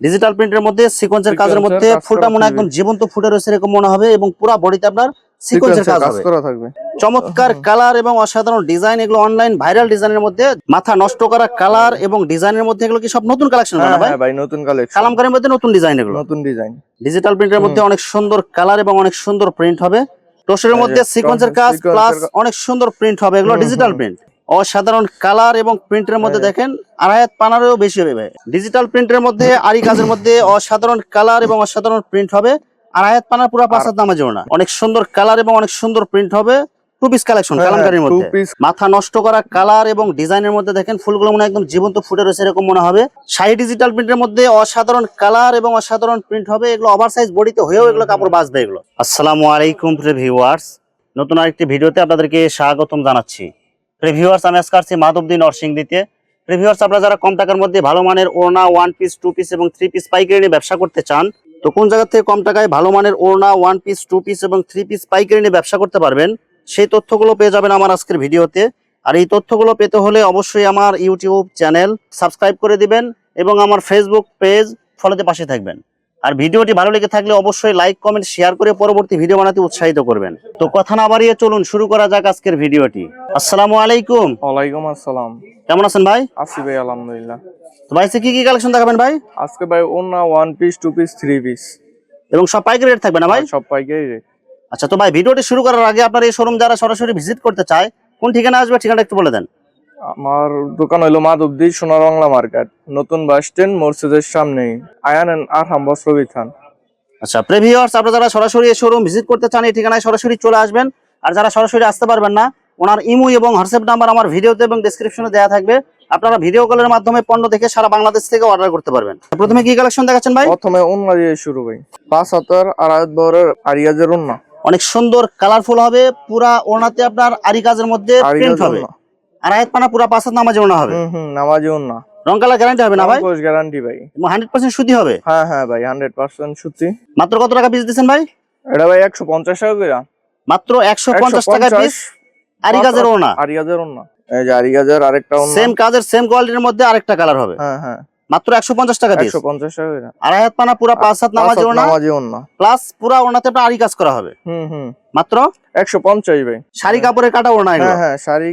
Digital প্রিন্টের মধ্যে সিকোয়েন্সের কাজের মধ্যে ফুলটা মনে হয় একদম জীবন্ত ফুটে রয়েছে এরকম মনে হবে এবং পুরো বডিতে আপনার সিকোয়েন্সের কাজ হবে। চমৎকার কালার এবং অসাধারণ ডিজাইন এগুলো অনলাইন ভাইরাল ডিজাইনের মধ্যে মাথা নষ্ট করা কালার এবং ডিজাইনের মধ্যে এগুলো কি সব নতুন কালেকশন হ্যাঁ ভাই? হ্যাঁ ভাই নতুন কালেকশন কালামকারের মধ্যে নতুন ডিজাইন এগুলো। নতুন ডিজাইন ডিজিটাল প্রিন্টের মধ্যে অনেক সুন্দর কালার এবং অনেক সুন্দর প্রিন্ট হবে। টোসের মধ্যে যে সিকোয়েন্সের কাজ প্লাস অনেক সুন্দর প্রিন্ট হবে এগুলো ডিজিটাল প্রিন্ট অসাধারণ কালার এবং প্রিন্টের মধ্যে হ্যাঁ। দেখেন আড়াই পানারও বেশি হবে ভাই। ডিজিটাল প্রিন্টের মধ্যে আরি কাজের মধ্যে অসাধারণ কালার এবং অসাধারণ প্রিন্ট হবে। আড়াইয়াত পানার পুরো পাঁচ হাত না। অনেক সুন্দর কালার এবং অনেক সুন্দর প্রিন্ট হবে। টু পিস কালেকশন হ্যাঁ, কালামকারীর মধ্যে। মাথা নষ্ট করা কালার এবং ডিজাইনের মধ্যে দেখেন ফুলগুলো মনে হয় একদম জীবন্ত ফুটে রয়েছে এরকম মনে হবে। শাড়ি ডিজিটাল প্রিন্টের মধ্যে অসাধারণ কালার এবং অসাধারণ প্রিন্ট হবে। এগুলো ওভার সাইজ বডিতে হয়েও এগুলো কাপড় বাঁচবে এগুলো। আসসালামু আলাইকুম ভিউয়ার্স নতুন আরেকটি ভিডিওতে আপনাদেরকে স্বাগতম জানাচ্ছি। ভিউয়ার্স আমি আজকে আসছি মাধবদী নরসিংদীতে। রিভিউয়ার্স আপনারা যারা কম টাকার মধ্যে ভালো মানের ওড়না ওয়ান পিস টু পিস এবং থ্রি পিস পাইকারি নিয়ে ব্যবসা করতে চান, তো কোন জায়গা থেকে কম টাকায় ভালো মানের ওড়না ওয়ান পিস টু পিস এবং থ্রি পিস পাইকারি নিয়ে ব্যবসা করতে পারবেন, সেই তথ্যগুলো পেয়ে যাবেন আমার আজকের ভিডিওতে। আর এই তথ্যগুলো পেতে হলে অবশ্যই আমার ইউটিউব চ্যানেল সাবস্ক্রাইব করে দিবেন এবং আমার ফেসবুক পেজ ফলোতে পাশে থাকবেন। আর ভিডিওটি ভালো লেগে থাকলে অবশ্যই লাইক কমেন্ট শেয়ার করে পরবর্তী ভিডিও বানাতে উৎসাহিত করবেন। তো কথা না বাড়িয়ে চলুন শুরু করা যাক আজকের ভিডিওটি। আসসালামু আলাইকুম। ওয়ালাইকুম আসসালাম। কেমন আছেন ভাই? আসি ভাই আলহামদুলিল্লাহ। তো ভাই কি কি কালেকশন দেখাবেন ভাই? আজকে ভাই ওনা one piece two piece three piece এবং সব পাইকারি রেট থাকবে না ভাই? সব পাইকারি রেট আচ্ছা তো ভাই ভিডিওটি শুরু করার আগে আপনার এই শোরুম যারা সরাসরি ভিজিট করতে চায় কোন ঠিকানা আসবে ঠিকানা একটু বলে দেন। আমার দোকান হইল মাধবদী সোনার বাংলা মার্কেট। নতুন বাস স্ট্যান্ড মসজিদের সামনেই। আয়ান এন্ড আরহাম বস্ত্র বিথান আচ্ছা প্রিভিউয়ার্স আপনারা যারা সরাসরি এই শোরুম ভিজিট করতে চান এই ঠিকানায় সরাসরি চলে আসবেন। আর যারা সরাসরি আসতে পারবেন না ওনার ইমো এবং হোয়াটসঅ্যাপ নাম্বার আমার ভিডিওতে এবং ডেসক্রিপশনে দেওয়া থাকবে। আপনারা ভিডিও কলের মাধ্যমে পণ্য দেখে সারা বাংলাদেশ থেকে অর্ডার করতে পারবেন। প্রথমে কি কালেকশন দেখাচ্ছেন ভাই? প্রথমে ওনা দিয়ে শুরু ভাই পাঁচ হাতার আড়াই বরের আরিয়াজের ওনা অনেক সুন্দর কালারফুল হবে পুরা ওনাতে আপনার আরি কাজের মধ্যে প্রিন্ট হবে। আর আয়াত পানা পুরা পাঁচ হাত নামাজে ওনা হবে? হুম হুম নামাজি ওনা রং কালার গ্যারান্টি হবে না ভাই? কোর্স গ্যারান্টি ভাই। এবং হান্ড্রেড পার্সেন্ট সুতি হবে? হ্যাঁ হ্যাঁ ভাই হান্ড্রেড পার্সেন্ট সত্যি মাত্র কত টাকা পিস দিচ্ছেন ভাই? এটা ভাই একশো পঞ্চাশ টাকা করে। মাত্র একশো পঞ্চাশ টাকা পিস আরি ওনা ওনা এই যে আরেকটা ওনা সেম কাজের সেম কোয়ালিটির মধ্যে আরেকটা কালার হবে। হ্যাঁ হ্যাঁ। মাত্র একশো পঞ্চাশ টাকা পিস একশো পঞ্চাশ টাকা করে। আড়াই হাত পানা পুরা পাঁচ হাত নামাজ ওনা নামাজি ওনা প্লাস পুরা ওনাতে আপনার আরি কাজ করা হবে। হুম হুম। মাত্র একশো পঞ্চাশ ভাই। শাড়ি কাপড়ের কাটা ওনা হ্যাঁ হ্যাঁ শাড়ি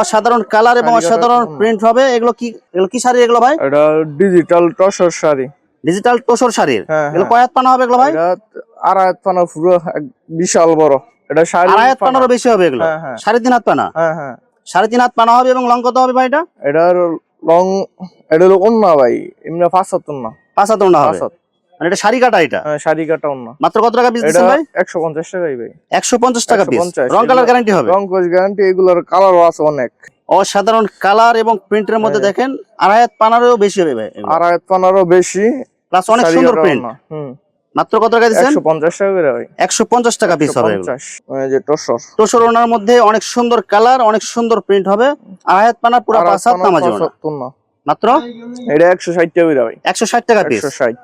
অসাধারণ কালার এবং শাড়ি অসাধারণ প্রিন্ট হবে। এগুলো কি এগুলো কি শাড়ি এগুলো ভাই? এটা ডিজিটাল টসর শাড়ি। ডিজিটাল শাড়ির? হ্যাঁ এগুলো হ্যাঁ। কয় হাত পানা হবে এগুলো ভাই? এটা আড়াই পানা পুরো বিশাল বড়। এটা শাড়ি আড়াই হাত পানা। পানারও বেশি হবে এগুলো? হ্যাঁ হ্যাঁ। সাড়ে তিন হাত পানা? হ্যাঁ হ্যাঁ। সাড়ে তিন হাত পানা হবে এবং লং কত হবে ভাই এটা? এটার লং এটা ওন্না ভাই। এমনি পাঁচ হাত ওন্না পাঁচ হাত ওনা হবে। হাত। মানে এটা শাড়ি কাটা এটা? হ্যাঁ শাড়ি কাটা ওন্না মাত্র কত টাকা পিস দিচ্ছেন ভাই? টাকাই ভাই। টাকা পিস রং কালার গ্যারান্টি হবে? রং কোচ গ্যারান্টি এগুলোর কালারও আছে অনেক। অসাধারণ কালার এবং প্রিন্টের মধ্যে হ্যাঁ। দেখেন আড়াই হাত পানারও বেশি হবে ভাই আড়াই পানারও বেশি প্লাস অনেক সুন্দর প্রিন্ট হুম। মাত্র কত টাকা দিচ্ছেন? একশো পঞ্চাশ টাকা করে ভাই। একশো পঞ্চাশ টাকা পিস হবে। 150 এই যে টসর। তোষর ওনার মধ্যে অনেক সুন্দর কালার অনেক সুন্দর প্রিন্ট হবে। আড়াই হাত পানা পুরো পাঁচ হাত নামাজ। মাত্র? এটা একশো ষাট টাকা করে ভাই। একশো ষাট টাকা পিস একশো ষাট।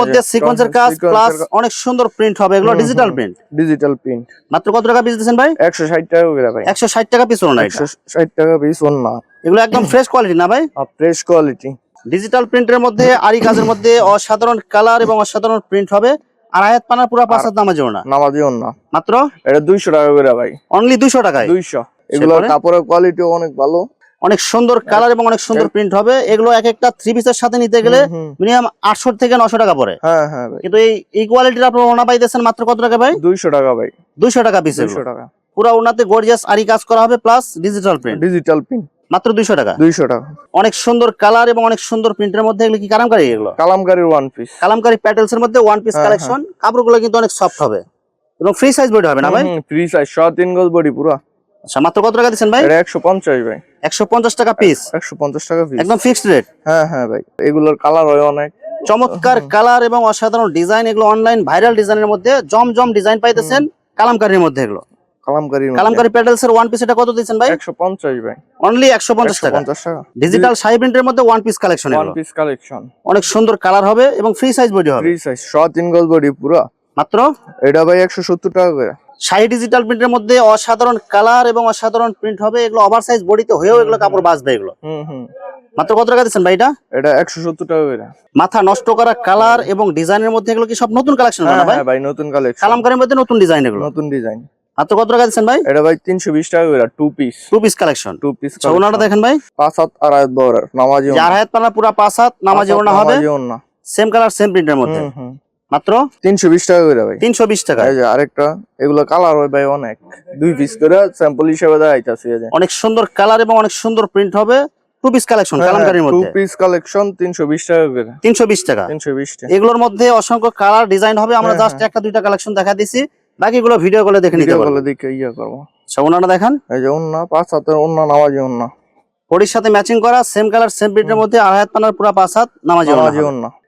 মধ্যে সিকোয়েন্সের কাজ প্লাস অনেক সুন্দর প্রিন্ট হবে। এগুলো ডিজিটাল প্রিন্ট ডিজিটাল প্রিন্ট মাত্র কত টাকা পিস দিচ্ছেন ভাই? একশো ষাট টাকা করে ভাই। একশো ষাট টাকা পিস ওনা একশো ষাট টাকা পিস ওন্না এগুলো একদম ফ্রেশ কোয়ালিটি না ভাই? ফ্রেশ কোয়ালিটি ডিজিটাল প্রিন্টের মধ্যে আরি কাজের মধ্যে অসাধারণ কালার এবং অসাধারণ প্রিন্ট হবে। আর হাত পানা পুরো পাঁচ হাত নামাজ ওনা নামাজি ওন্না মাত্র? এটা দুইশো টাকা করে ভাই। অনলি দুশো টাকায়। দুইশো। এগুলোর কাপড়ের কোয়ালিটি অনেক ভালো। অনেক সুন্দর কালার এবং অনেক সুন্দর প্রিন্ট হবে। এগুলো এক একটা থ্রি পিসের সাথে নিতে গেলে। মিনিমাম আটশো থেকে নশো টাকা পড়ে। হ্যাঁ হ্যাঁ কিন্তু এই এই কোয়ালিটির আপনার ওনা পাইতেছেন মাত্র কত টাকা ভাই? দুইশো টাকা ভাই। দুইশো টাকা পিস দুইশো টাকা। পুরো ওনাতে গর্জিয়াস আরি কাজ করা হবে plus digital print digital print মাত্র দুইশো টাকা। দুইশো টাকা। অনেক সুন্দর কালার এবং অনেক সুন্দর প্রিন্টের মধ্যে এগুলো কি কালামকারি এগুলো? কালামকারীর ওয়ান পিস কালামকারি প্যাটেলস এর মধ্যে ওয়ান পিস কালেকশন কাপড়গুলো কিন্তু অনেক সফট হবে। এবং ফ্রি সাইজ বডি হবে না ভাই? ফ্রি সাইজ শ তিন গজ বডি পুরো। আচ্ছা মাত্র কত টাকা দিচ্ছেন ভাই? এটা একশো পঞ্চাশ ভাই। একশো পঞ্চাশ টাকা পিস একশো পঞ্চাশ টাকা পিস একদম ফিক্সড রেট হ্যাঁ হ্যাঁ ভাই। এগুলোর কালার হয় অনেক। চমৎকার কালার এবং অসাধারণ ডিজাইন এগুলো অনলাইন ভাইরাল ডিজাইনের মধ্যে জম জম ডিজাইন পাইতেছেন কালামকারির মধ্যে এগুলো। কালামকারীর কালামকারি প্যাটেলস এর ওয়ান পিস এটা কত দিচ্ছেন ভাই? একশো পঞ্চাশ ভাই। অনলি একশো পঞ্চাশ একশো টাকা। পঞ্চাশ টাকা ডিজিটাল শাড়ি প্রিন্টের মধ্যে one piece collection one piece collection অনেক সুন্দর কালার হবে এবং ফ্রি সাইজ বডি হবে। ফ্রি সাইজ শ তিন গজ বডি পুরো। মাত্র? এটা ভাই একশো সত্তর টাকা করে। শাড়ি ডিজিটাল প্রিন্টের মধ্যে অসাধারণ কালার এবং অসাধারণ প্রিন্ট হবে। এগুলো ওভার সাইজ বডিতে হয়েও এগুলো কাপড় বাঁচবে এগুলো। মাত্র কত টাকা দিচ্ছেন ভাই এটা? এটা একশো সত্তর টাকা করে। মাথা নষ্ট করা কালার এবং ডিজাইনের মধ্যে এগুলো কি সব নতুন কালেকশন হ্যাঁ ভাই? হ্যাঁ ভাই নতুন কালেকশন কালামকারীর মধ্যে নতুন ডিজাইন এগুলো। নতুন ডিজাইন মাত্র কত টাকা দিচ্ছেন ভাই? এটা ভাই তিনশো বিশ টাকা করে two piece two piece collection two piece ওনাটা দেখেন ভাই। পাঁচ হাত আড়াই হাত বড় নামাজি আড়াই হাত পানা পুরা পাঁচ হাত নামাজি ওনা হবে। সেম কালার সেম প্রিন্টের মধ্যে। মাত্র? তিনশো বিশ টাকা করে ভাই। তিনশো বিশ টাকা? এই যে আরেকটা এগুলো কালার হয় ভাই অনেক। দুই পিস করে স্যাম্পল হিসেবে দেখাইতেছি অনেক সুন্দর কালার এবং অনেক সুন্দর প্রিন্ট হবে টু পিস কালেকশন হ্যাঁ, কালামকারীর টু পিস কালেকশন তিনশো বিশ টাকা করে। তিনশো বিশ টাকা? তিনশো বিশ টাকা। এগুলোর মধ্যে অসংখ্য কালার ডিজাইন হবে। আমরা হ্যাঁ, জাস্ট একটা দুইটা কালেকশন দেখা দিছি। বাকিগুলো ভিডিও করে দেখে নিতে ভিডিও পারব। কলে দেখে ইয়ে করব। আচ্ছা ওনাটা দেখান। এই যে অন্য পাঁচ হাতের অন্য নামাজি অন্য বডির সাথে ম্যাচিং করা সেম কালার সেম প্রিন্টের মধ্যে আড়াই হাত পানার পুরা পাঁচ হাত নামাজি ওড়না হবে।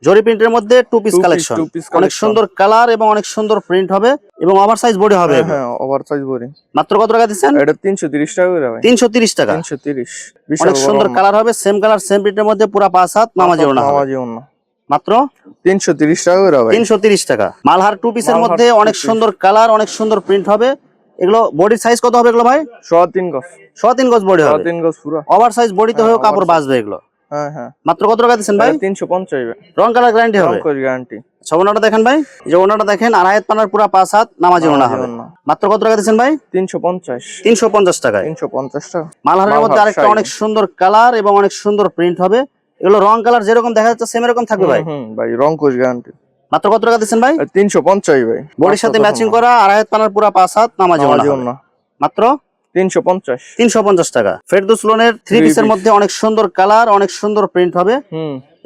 জরি প্রিন্টের মধ্যে টু পিস কালেকশন অনেক সুন্দর কালার এবং অনেক সুন্দর প্রিন্ট হবে এবং ওভার সাইজ বডি হবে হ্যাঁ ওভার সাইজ বড়ি মাত্র কত টাকা দিচ্ছেন? এটা তিনশো তিরিশ টাকা করে তিনশো তিরিশ টাকা। তিনশো তিরিশ। বিশাল অনেক সুন্দর কালার হবে সেম কালার সেম প্রিন্টের মধ্যে পুরা পাঁচ হাত নামাজি ওড়না হবে। নামাজি অন্য মাত্র? তিনশো তিরিশ টাকা তিনশো তিরিশ টাকা। মালহার টু পিসের মধ্যে অনেক সুন্দর কালার অনেক সুন্দর প্রিন্ট হবে। এগুলো বডির সাইজ কত হবে এগুলো ভাই? সোয়া তিন গজ। তিন গজ বডি হবে। তিন গজ পুরো। ওভার সাইজ বডিতে হ্যাঁ, কাপড় বাঁচবে এগুলো। হ্যাঁ হ্যাঁ। মাত্র কত টাকা দিচ্ছেন ভাই? তিনশো পঞ্চাশ রং কালার গ্যারান্টি হবে? গ্যারান্টি আচ্ছা ওনাটা দেখেন ভাই। যে ওনাটা দেখেন আড়াই পানার পুরা পাঁচ হাত নামাজি ওনা হবে। মাত্র কত টাকা দিচ্ছেন ভাই? তিনশো পঞ্চাশ। তিনশো পঞ্চাশ টাকায়। তিনশো পঞ্চাশ টাকা। মালহারের মধ্যে আরেকটা অনেক সুন্দর কালার এবং অনেক সুন্দর প্রিন্ট হবে। এগুলো রং কালার যেরকম দেখা যাচ্ছে সেম এরকম থাকবে ভাই? ভাই রং কোচ গ্যারান্টি মাত্র কত টাকা দিচ্ছেন ভাই? তিনশো পঞ্চাশ ভাই। বডির সাথে ম্যাচিং করা আড়াই হাত পানার পুরা পাঁচ হাত নামাজি মাত্র? তিনশো পঞ্চাশ। তিনশো পঞ্চাশ টাকা। ফেরদুস লোনের থ্রি পিসের মধ্যে অনেক সুন্দর কালার অনেক সুন্দর প্রিন্ট হবে।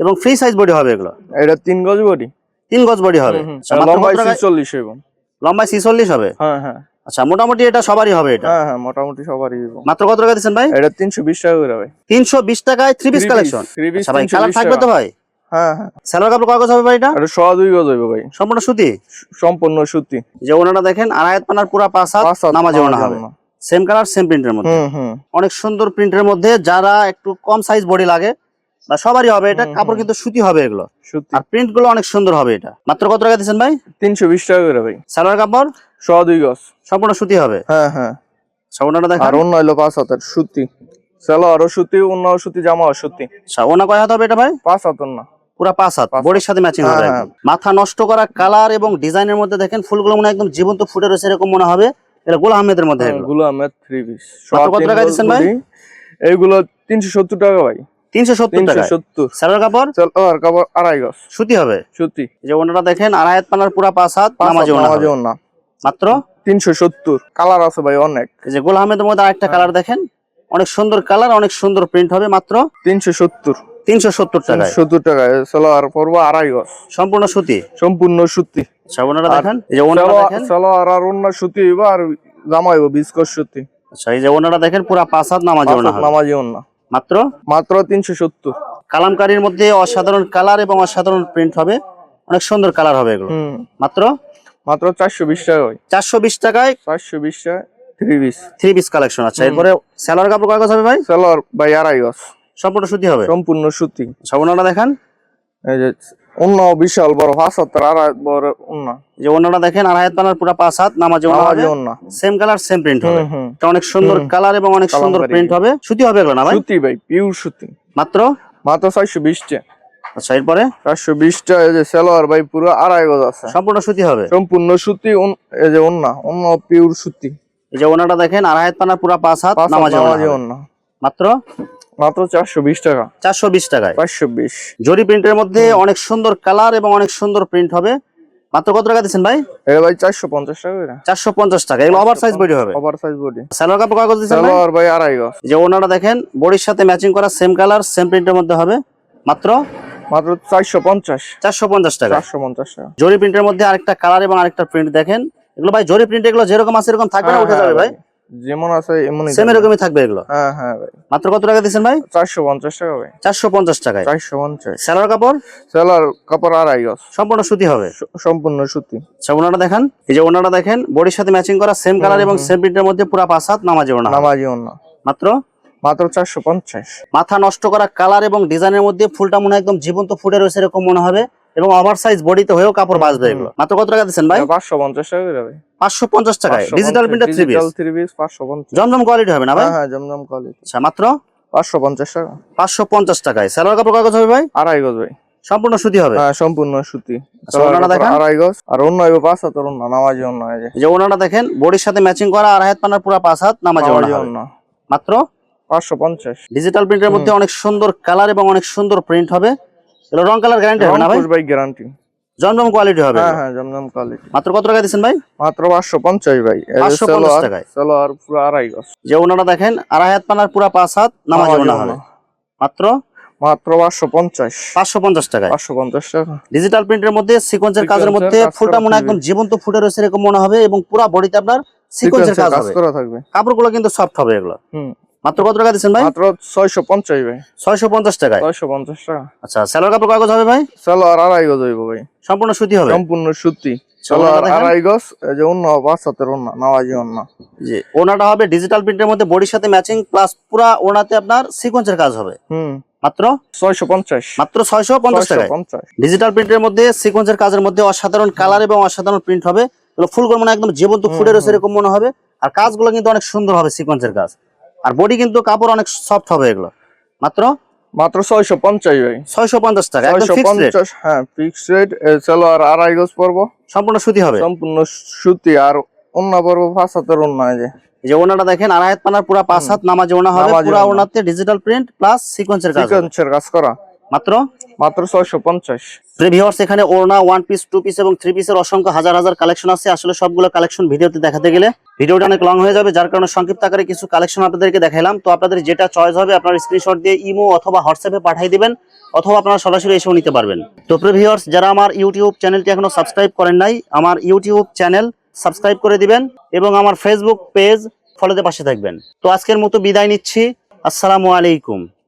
এবং ফ্রি সাইজ বডি হবে এগুলো। এটা তিন গজ বডি তিন গজ বডি হবে। আচ্ছা? চল্লিশ এবং লম্বায় ছিচল্লিশ হবে? হ্যাঁ হ্যাঁ। আচ্ছা মোটামুটি এটা সবারই হবে এটা? হ্যাঁ হ্যাঁ মোটামুটি সবারই মাত্র কত টাকা দিচ্ছেন ভাই? এটা তিনশো বিশ টাকা করে ভাই। তিনশো বিশ টাকায় three piece collection piece, three piece ভাই 320 কালার থাকবে তো ভাই? হ্যাঁ হ্যাঁ। স্যালোয়ার কাপড় কয় গজ হবে ভাই এটা? এটা সোয়া দুই গজ হইবে ভাই। সম্পূর্ণ সুতি? সম্পূর্ণ সুতি। যে ওনাটা দেখেন পানার পুরা পাঁচ হাত পাঁচ হাত নামাজি ওনা হবে। সেম কালার সেম প্রিন্টের মধ্যে। হুম হুম। অনেক সুন্দর প্রিন্টের মধ্যে যারা একটু কম সাইজ বডি লাগে বা সবারই হবে এটা কাপড় কিন্তু সুতি হবে এগুলো। আর প্রিন্টগুলো অনেক সুন্দর হবে এটা। মাত্র কত টাকা দিচ্ছেন ভাই? তিনশো বিশ টাকা করে ভাই। সালোয়ার কাপড়? সোয়া দুই গজ। সম্পূর্ণ সুতি হবে। হ্যাঁ হ্যাঁ। আচ্ছা ওনাটা দেখেন। আর অন্য হইল পাঁচ হাতের সুতি। সালোয়ারও সুতি অন্য সুতি জামাও সুতি। আচ্ছা ওনা কয় হাত হবে এটা ভাই? পাঁচ হাতের না পুরা পাঁচ হাত বডির সাথে ম্যাচিং হবে হ্যাঁ, মাথা নষ্ট করা কালার এবং ডিজাইনের মধ্যে দেখেন ফুলগুলো মনে হয় একদম জীবন্ত ফুটে রয়েছে এরকম মনে হবে। এটা গোল আহমেদের মধ্যে গুলো আমের থ্রি পিস কত টাকা দিচ্ছেন ভাই? এইগুলো তিনশো সত্তর টাকা ভাই। তিনশো সত্তর টাকা সত্তর। সালোয়ার কাপড়? সালোয়ার কাপড় আড়াই গজ। সুতি হবে? সুতি। যে ওনাটা দেখেন আড়াই হাত পানার পুরা পাঁচ হাত নামাজি ওনা। মাত্র? তিনশো সত্তর। কালার আছে ভাই অনেক। যে গোল আহমেদের মধ্যে আরেকটা হ্যাঁ। কালার দেখেন। অনেক সুন্দর কালার অনেক সুন্দর প্রিন্ট হবে মাত্র? তিনশো সত্তর। তিনশো সত্তর টাকায়। সত্তর টাকায়। সালোয়ার আড়াই গজ। সম্পূর্ণ সুতি? সম্পূর্ণ সুতি। আর দেখেন? এই যে সালোয়ার দেখেন? সালোয়ার আর অন্য সুতি হইব আর জামা হইব বিস্কট সুতি। আচ্ছা এই যে দেখেন পুরা পাঁচ হাত নামাজি ওনা। হাত হবে মাত্র? মাত্র তিনশো সত্তর। কালামকারীর মধ্যে অসাধারণ কালার এবং অসাধারণ প্রিন্ট হবে। অনেক সুন্দর কালার হবে এগুলো। মাত্র? মাত্র চারশো বিশ টাকা চারশো বিশ টাকায়? চারশো বিশ টাকা three piece three piece collection আচ্ছা এরপরে স্যালোয়ার কাপড় কয় গজ হবে ভাই? সালোয়ার ভাই আড়াই গজ। সম্পূর্ণ সুতি হবে? সম্পূর্ণ সুতি। ওনাটা দেখেন। এই যে অন্য বিশাল বড় পাঁচ হাতের আড়াই বড় অন্য। যে ওনাটা দেখেন আড়াই হাত পানার পুরা পাঁচ হাত নামাজি অন্য সেম কালার সেম প্রিন্ট হবে। এটা অনেক সুন্দর কালার এবং অনেক সুন্দর প্রিন্ট হবে। সুতি হবে এগুলো না ভাই? সুতি ভাই পিওর সুতি। মাত্র? মাত্র চারশো বিশ টাকা আচ্ছা এরপরে? চারশো বিশ এই যে সালোয়ার ভাই পুরো আড়াই গজ আছে। সম্পূর্ণ সুতি হবে? সম্পূর্ণ সুতি এই যে অন্য অন্য পিওর সুতি। এই যে ওনাটা দেখেন আড়াই হাত পানার পুরা পাঁচ হাত হাত নামাজি। অন্য মাত্র? মাত্র চারশো বিশ টাকা। চারশো বিশ টাকায়। বিশ। জরি প্রিন্টের মধ্যে অনেক সুন্দর কালার এবং অনেক সুন্দর প্রিন্ট হবে। মাত্র কত টাকা দিচ্ছেন ভাই? এটা ভাই টাকা করে। চারশো পঞ্চাশ টাকা। এগুলো ওভার সাইজ বডি হবে। ওভার সাইজ বডি স্যালোয়ার কাপড় কাগজ দিচ্ছেন ভাই? সালোয়ার ভাই আড়াই গজ। যে ওনাটা দেখেন বডির সাথে ম্যাচিং করা সেম কালার সেম প্রিন্টের মধ্যে হবে। মাত্র? মাত্র চারশো পঞ্চাশ। চারশো পঞ্চাশ টাকা চারশো পঞ্চাশ টাকা। জরি প্রিন্টের মধ্যে আরেকটা কালার এবং আরেকটা প্রিন্ট দেখেন। এগুলো ভাই জরি প্রিন্ট এগুলো যেরকম আছে এরকম থাকবে না হ্যাঁ, উঠে হ্যাঁ যাবে ভাই। যেমন আছে এমনই সেম এরকমই থাকবে এগুলো? হ্যাঁ হ্যাঁ ভাই। মাত্র কত টাকা দিচ্ছেন ভাই? চারশো পঞ্চাশ টাকা ভাই। চারশো পঞ্চাশ টাকায়। চারশো পঞ্চাশ। স্যালোয়ার কাপড়? সেলার কাপড় আড়াই গজ। সম্পূর্ণ সুতি হবে? সম্পূর্ণ সুতি। ওনাটা দেখেন। এই যে ওনাটা দেখেন বডির সাথে ম্যাচিং করা সেম কালার এবং সেম প্রিন্টের মধ্যে পুরা পাঁচ হাত নামাজি ওনা। নামাজি অন্য মাত্র? মাত্র চারশো পঞ্চাশ। মাথা নষ্ট করা কালার এবং ডিজাইনের মধ্যে ফুলটা মনে হয় একদম জীবন্ত ফুটে রয়েছে এরকম মনে হবে। এবং ওভার সাইজ বডিতে হয়েও কাপড় বাঁচবে এগুলো। মাত্র কত টাকা দিচ্ছেন ভাই? পাঁচশো পঞ্চাশ টাকা ভাই। পাঁচশো পঞ্চাশ টাকায়। Digital printer three piece digital three piece পাঁচশো পঞ্চাশ। জমজম কোয়ালিটি হবে না ভাই? হ্যাঁ হ্যাঁ জমজম কোয়ালিটি আচ্ছা মাত্র? পাঁচশো পঞ্চাশ টাকা। পাঁচশো পঞ্চাশ টাকায়। স্যালোয়ার কাপড় কাগজ হবে ভাই? আড়াই গজ ভাই। সম্পূর্ণ সুতি হবে? হ্যাঁ সম্পূর্ণ সুতি। আচ্ছা, ওনাটা দেখান। আড়াই গজ। আর অন্য হইব পাঁচ হাতের অন্য নামাজি অন্য এই যে এই যে ওনাটা দেখেন বডির সাথে ম্যাচিং করা আর হাত পানার পুরো পাঁচ হাত নামাজি হবে। অন্য মাত্র? পাঁচশো পঞ্চাশ। ডিজিটাল প্রিন্টের মধ্যে অনেক সুন্দর কালার এবং অনেক সুন্দর প্রিন্ট হবে। রং কালার গ্যারান্টি হবে না ভাই? ভাই গ্যারান্টি জমজম কোয়ালিটি হবে হ্যাঁ হ্যাঁ জমজম কোয়ালিটি মাত্র কত টাকা দিচ্ছেন ভাই? মাত্র পাঁচশো পঞ্চাশ ভাই। 550 টাকায়। সালোয়ার পুরো আড়াই গজ। যে ওনাটা দেখেন আড়াই হাত পানার পুরো পাঁচ হাত নামাজি ওড়না। হবে। মাত্র? মাত্র পাঁচশো পঞ্চাশ। পাঁচশো পঞ্চাশ টাকায়। পাঁচশো পঞ্চাশ টাকা। ডিজিটাল প্রিন্টের মধ্যে সিকোয়েন্সের কাজের মধ্যে ফুলটা মনে একদম জীবন্ত ফুটে রয়েছে এরকম মনে হবে এবং পুরো বডিতে আপনার সিকোয়েন্সের কাজ হবে। করা থাকবে। কাপড়গুলো কিন্তু সফট হবে এগুলো। হুম। মাত্র কত টাকা দিচ্ছেন ভাই? মাত্র ছয়শো পঞ্চাশ ভাই। ছয়শো পঞ্চাশ টাকায়? ছয়শো পঞ্চাশ টাকা। আচ্ছা কাপড় হবে ভাই? আড়াই গজ হইব ভাই। সম্পূর্ণ সুতি হবে? সম্পূর্ণ সুতি। আড়াই গজ এই যে অন্য পাঁচ হাতের অন্য নামাজি অন্য যে ওনাটা হবে ডিজিটাল প্রিন্টের মধ্যে বডির সাথে ম্যাচিং প্লাস পুরা ওনাতে আপনার সিকোয়েন্সের কাজ হবে। হুম। মাত্র? ছয়শো পঞ্চাশ। মাত্র ছয়শো পঞ্চাশ পঞ্চাশ। ডিজিটাল প্রিন্টের মধ্যে সিকোয়েন্সের কাজের মধ্যে অসাধারণ কালার এবং অসাধারণ প্রিন্ট হবে। ফুলগুলো মানে একদম জীবন্ত ফুটে রয়েছে এরকম মনে হবে। আর কাজগুলো কিন্তু অনেক সুন্দর হবে সিকোয়েন্সের কাজ। আর বডি কিন্তু কাপড় অনেক সফট হবে এগুলো। মাত্র? মাত্র ছয়শো পঞ্চাশ ভাই। ছয়শো পঞ্চাশ টাকা পঞ্চাশ হ্যাঁ ফিক্সড রেট সালোয়ার আড়াই গজ পড়ব সম্পূর্ণ সুতি হবে? সম্পূর্ণ সুতি আর অন্য পড়ব পাঁচ হাতের অন্য এই যে ওনাটা দেখেন আড়াই হাত পানার পুরা পাঁচ হাত নামাজি ওনা হবে পুরা ওনাতে ডিজিটাল প্রিন্ট প্লাস সিকোয়েন্সের কাজ সিকোয়েন্সের কাজ করা। মাত্র? মাত্র ছয়শো পঞ্চাশ। ভিউয়ার্স এখানে ওড়না ওয়ান পিস টু পিস এবং থ্রি পিসের অসংখ্য হাজার হাজার কালেকশন আছে। আসলে সবগুলো কালেকশন ভিডিওতে দেখাতে গেলে ভিডিওটা অনেক লং হয়ে যাবে, যার কারণে সংক্ষিপ্ত আকারে কিছু কালেকশন আপনাদেরকে দেখাইলাম। তো আপনাদের যেটা চয়েস হবে, আপনার স্ক্রিনশট দিয়ে ইমো অথবা হোয়াটসঅ্যাপে পাঠিয়ে দিবেন, অথবা আপনারা সরাসরি এসেও নিতে পারবেন। তো ভিউয়ার্স যারা আমার ইউটিউব চ্যানেলটি এখনও সাবস্ক্রাইব করেন নাই, আমার ইউটিউব চ্যানেল সাবস্ক্রাইব করে দিবেন এবং আমার ফেসবুক পেজ ফলোতে পাশে থাকবেন। তো আজকের মতো বিদায় নিচ্ছি। আসসালামু আলাইকুম।